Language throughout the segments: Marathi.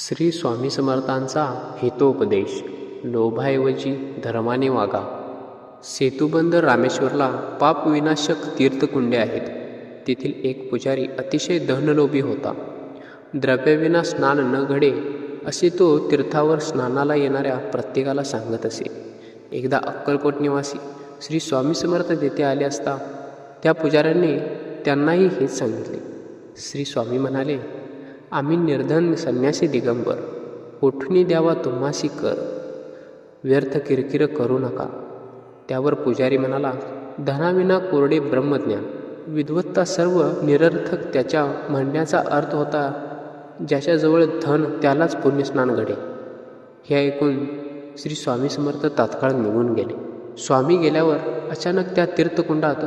श्री स्वामी समर्थांचा हितोपदेश. लोभाऐवजी धर्माने वागा. सेतुबंद रामेश्वरला पापविनाशक तीर्थकुंडे आहेत. तेथील एक पुजारी अतिशय धनलोभी होता. द्रव्यविना स्नान न घडे असे तो तीर्थावर स्नानाला येणाऱ्या प्रत्येकाला सांगत असे. एकदा अक्कलकोट निवासी श्री स्वामी समर्थ तेथे आले असता त्या पुजाऱ्यांनी त्यांनाही हेच सांगितले. श्री स्वामी म्हणाले आम्ही निर्धन संन्यासी दिगंबर. उठणी द्यावा तुम्हाशी कर. व्यर्थ किरकिर करू नका. त्यावर पुजारी म्हणाला धनाविना कोरडे ब्रह्मज्ञान. विद्वत्ता सर्व निरर्थक त्याच्या म्हणण्याचा अर्थ होता ज्याच्याजवळ धन त्यालाच पुण्यस्नान घडे. हे ऐकून श्री स्वामी समर्थ तात्काळ निघून गेले. स्वामी गेल्यावर अचानक त्या तीर्थकुंडात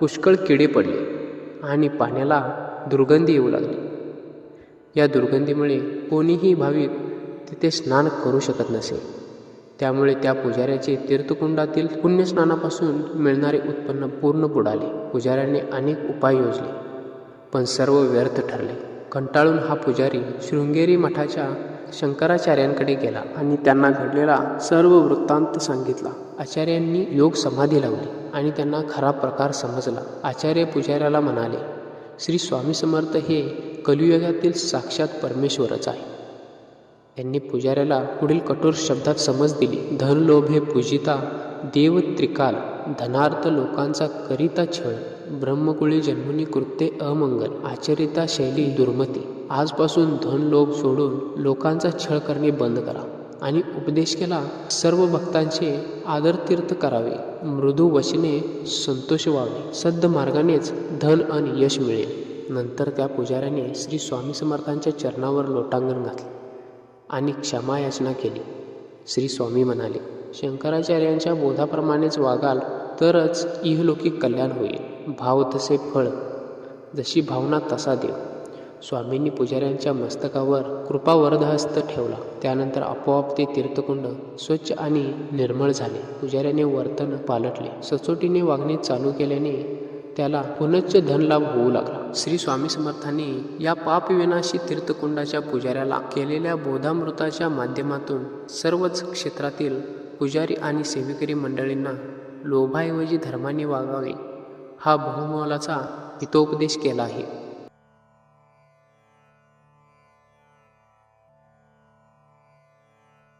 पुष्कळ किडे पडले आणि पाण्याला दुर्गंधी येऊ लागली. या दुर्गंधीमुळे कोणीही भाविक तिथे स्नान करू शकत नसे. त्यामुळे त्या पुजाऱ्याचे तीर्थकुंडातील पुण्यस्नानापासून मिळणारे उत्पन्न पूर्ण बुडाले. पुजाऱ्याने अनेक उपाय योजले पण सर्व व्यर्थ ठरले. कंटाळून हा पुजारी शृंगेरी मठाच्या शंकराचार्यांकडे गेला आणि त्यांना घडलेला सर्व वृत्तांत सांगितला. आचार्यांनी योग समाधी लावली आणि त्यांना खरा प्रकार समजला. आचार्य पुजाऱ्याला म्हणाले श्री स्वामी समर्थ हे कलियुगातील साक्षात परमेश्वरच आहे. यांनी पुजाऱ्याला पुढील कठोर शब्दात समज दिली. धन हे पूजिता देव त्रिकाल धनार्थ लोकांचा करिता छळ ब्रह्मकुळी जन्मनी कृत्ये अमंगल आचरिता शैली दुर्मती. आजपासून धन लोभ सोडून लोकांचा छळ करणे बंद करा आणि उपदेश केला सर्व भक्तांचे आदरतीर्थ करावे. मृदू वचने संतोष व्हावे सद्ध मार्गानेच धन आणि यश मिळेल. नंतर त्या पुजाऱ्याने श्री स्वामी समर्थांच्या चरणावर लोटांगण घातले आणि क्षमायाचना केली. श्री स्वामी म्हणाले शंकराचार्यांच्या बोधाप्रमाणेच वागाल तरच इहलौकिक कल्याण होईल. भाव तसे फळ. जशी भावना तसा देव. स्वामींनी पुजाऱ्यांच्या मस्तकावर कृपावरदहस्त ठेवला. त्यानंतर आपोआप ते तीर्थकुंड स्वच्छ आणि निर्मळ झाले. पुजाऱ्याने वर्तन पालटले. सचोटीने वागणे चालू केल्याने त्याला पुनश्च धनलाभ होऊ लागला. श्री स्वामी समर्थांनी या पापविनाशी तीर्थकुंडाच्या पुजाऱ्याला केलेल्या बोधामृताच्या माध्यमातून सर्वच क्षेत्रातील पुजारी आणि सेवेकरी मंडळींना लोभाऐवजी धर्माने वागावे हा बहुमोलाचा हितोपदेश केला आहे.